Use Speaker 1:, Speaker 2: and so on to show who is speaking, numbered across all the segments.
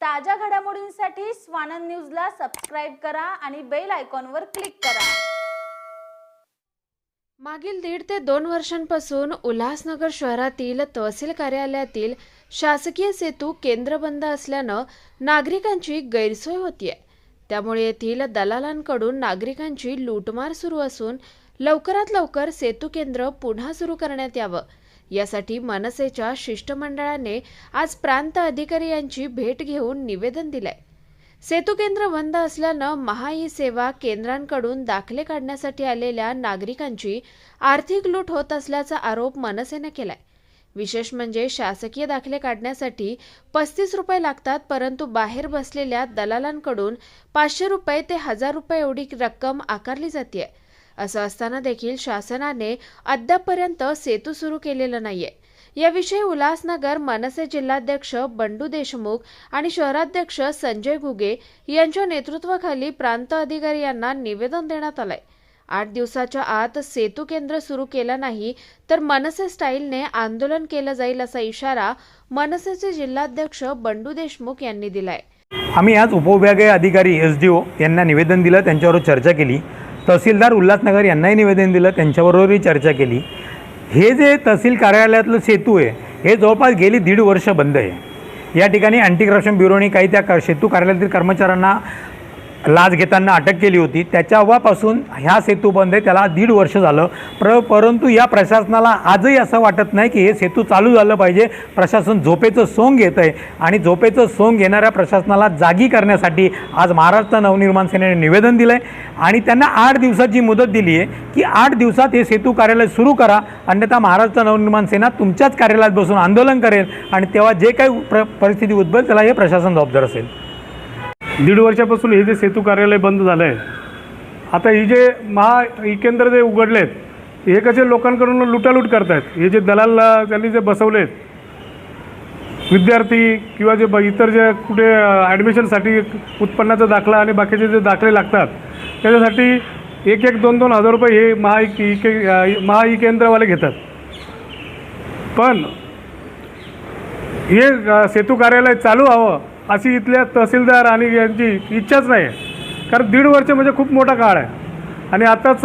Speaker 1: ताज्या घडामोडींसाठी स्वानंद न्यूजला सबस्क्राईब करा आणि बेल आयकॉनवर क्लिक करा.
Speaker 2: मागील दीड ते दोन वर्षांपासून उल्हासनगर शहरातील तहसील कार्यालयातील शासकीय सेतू केंद्र बंद असल्यानं नागरिकांची गैरसोय होतीये. त्यामुळे येथील दलालांकडून नागरिकांची लूटमार सुरू असून लवकरात लवकर सेतू केंद्र पुन्हा सुरू करण्यात यावं. यासाठी मनसेच्या शिष्टमंडळाने आज प्रांत अधिकारी यांची भेट घेऊन निवेदन दिलंय. सेतू केंद्र बंद असल्यानं महा ई सेवा केंद्रांकडून दाखले काढण्यासाठी आलेल्या नागरिकांची आर्थिक लूट होत असल्याचा आरोप मनसेनं केलाय. विशेष म्हणजे शासकीय दाखले काढण्यासाठी पस्तीस रुपये लागतात परंतु बाहेर बसलेल्या दलालांकडून पाचशे रुपये ते हजार रुपये एवढी रक्कम आकारली जाते असं असताना देखील शासनाने अद्यापपर्यंत सेतू सुरू केलेला नाहीये. याविषयी उल्हासनगर मनसे जिल्हाध्यक्ष बंडू देशमुख आणि शहराध्यक्ष संजय घुगे यांच्या नेतृत्वाखाली प्रांत अधिकारी यांना निवेदन देण्यात आलंय. आठ दिवसाच्या आत सेतू केंद्र सुरू केलं नाही तर मनसे स्टाईलने आंदोलन केलं जाईल असा इशारा मनसेचे जिल्हाध्यक्ष बंडू देशमुख यांनी दिलाय.
Speaker 3: आम्ही आज उपविभागीय अधिकारी एस डी ओ यांना निवेदन दिलं त्यांच्यावर चर्चा केली. तहसीलदार उल्हासनगर यांनाही निवेदन दिलं त्यांच्याबरोबरही चर्चा केली. हे जे तहसील कार्यालयातलं सेतू आहे हे जवळपास गेली दीड वर्ष बंद आहे. या ठिकाणी अँटी करप्शन ब्युरोने काही त्या सेतू कार्यालयातील कर्मचाऱ्यांना लाच घेताना अटक केली होती. त्याच्यापासून ह्या सेतू बंद आहे. त्याला दीड वर्ष झालं. प्र परंतु या प्रशासनाला आजही असं वाटत नाही की हे सेतू चालू झालं पाहिजे. प्रशासन झोपेचं सोंग घेत आहे. आणि झोपेचं सोंग घेणाऱ्या प्रशासनाला जागी करण्यासाठी आज महाराष्ट्र नवनिर्माण सेनेने निवेदन दिलं आहे आणि त्यांना आठ दिवसाची मुदत दिली आहे की आठ दिवसात हे सेतू कार्यालय सुरू करा. अन्यथा महाराष्ट्र नवनिर्माण सेना तुमच्याच कार्यालयात बसून आंदोलन करेल. आणि तेव्हा जे काही प्र परिस्थिती उद्भवेल त्याला हे प्रशासन जबाबदार असेल.
Speaker 4: दीड वर्षापासून हे जे सेतू कार्यालय बंद झालं आहे आता ही जे महा ई केंद्र जे उघडले आहेत हे कसे लोकांकडून लुटालूट करतायत? हे जे दलाल त्यांनी जे बसवले आहेत विद्यार्थी किंवा जे ब इतर जे कुठे ॲडमिशनसाठी उत्पन्नाचा दाखला आणि बाकीचे जे दाखले लागतात त्याच्यासाठी एक एक दोन दोन हजार रुपये हे महा ई के महा ई केंद्रवाले घेतात. पण हे सेतू कार्यालय चालू व्हावं अशी इथल्या तहसीलदार आणि यांची इच्छाच नाही. आहे कारण दीड वर्ष म्हणजे खूप मोठा काळ आहे. आणि आताच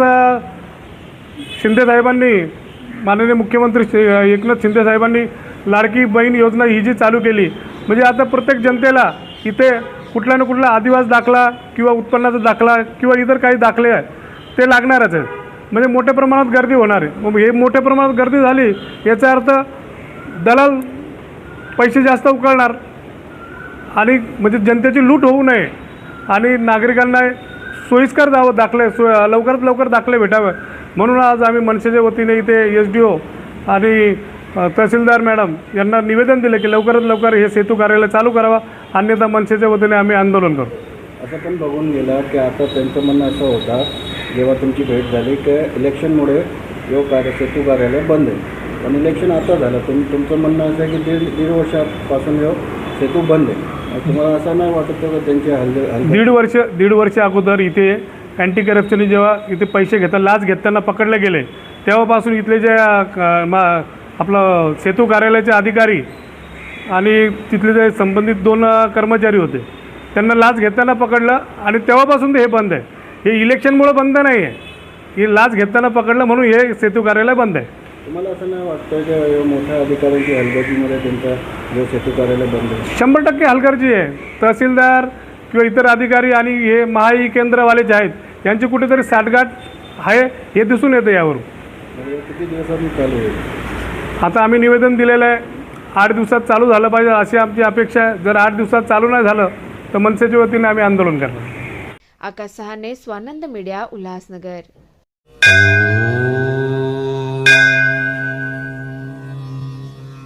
Speaker 4: शिंदेसाहेबांनी माननीय मुख्यमंत्री शे- एकनाथ शिंदेसाहेबांनी लाडकी बहीण योजना ही जी चालू केली म्हणजे आता प्रत्येक जनतेला इथे कुठला ना कुठला आदिवास दाखला किंवा उत्पन्नाचा दाखला किंवा इतर काही दाखले आहेत ते लागणारच आहेत म्हणजे मोठ्या प्रमाणात गर्दी होणार आहे. मग हे मोठ्या प्रमाणात गर्दी झाली याचा अर्थ दलाल पैसे जास्त उकळणार आणि म्हणजे जनतेची लूट होऊ नये. आणि नागरिकांना सोयीस्कर जावं दाखले सो लवकरात लवकर दाखले भेटावे. म्हणून आज आम्ही मनसेच्या वतीने इथे एस डी ओ आणि तहसीलदार मॅडम यांना निवेदन दिलं की लवकरात लवकर हे सेतू कार्यालय चालू करावा. अन्यथा मनसेच्या वतीने आम्ही आंदोलन करू.
Speaker 5: असं पण बघून गेला की आता त्यांचं म्हणणं असं होता जेव्हा तुमची भेट झाली की इलेक्शनमुळे यो कार्य सेतू कार्यालय बंद आहे. पण इलेक्शन आता झालं. तुम तुमचं म्हणणं असं आहे की दीड दीड वर्षापासून यो सेतू बंद आहे. तुम्हाला असं नाही वाटत का त्यांची हल्ले
Speaker 4: दीड वर्ष दीड वर्ष अगोदर इथे अँटी करप्शनने जेव्हा इथे पैसे घेता लाच घेताना पकडले गेले तेव्हापासून इथले जे क- मा आपलं सेतू कार्यालयाचे अधिकारी आणि तिथले जे संबंधित दोन कर्मचारी होते त्यांना लाच घेताना पकडलं आणि तेव्हापासून ते हे बंद आहे. हे इलेक्शनमुळं बंद नाही आहे हे लाच घेताना पकडलं म्हणून हे सेतू कार्यालय बंद आहे.
Speaker 5: तुम्हाला असं नाही वाटतं की यो मोठ्या अधिकाऱ्यांची हलगर्जीमुळे त्यांचा जो सेतू कार्यालय बंद आहे?
Speaker 4: शंभर टक्के हलगर्जी आहे. तहसीलदार किंवा इतर अधिकारी आणि हे महाई केंद्रवाले जे आहेत यांची कुठेतरी साठगाठ आहे हे दिसून येतं यावरून.
Speaker 5: हे किती दिवसांनी चालू होईल
Speaker 4: आता आम्ही निवेदन दिलेलं आहे आठ दिवसात चालू झालं पाहिजे अशी आमची अपेक्षा आहे. जर आठ दिवसात चालू नाही झालं तर मनसेच्या वतीने आम्ही आंदोलन करणार.
Speaker 2: Akash Sahane Swanand media Ulhasnagar.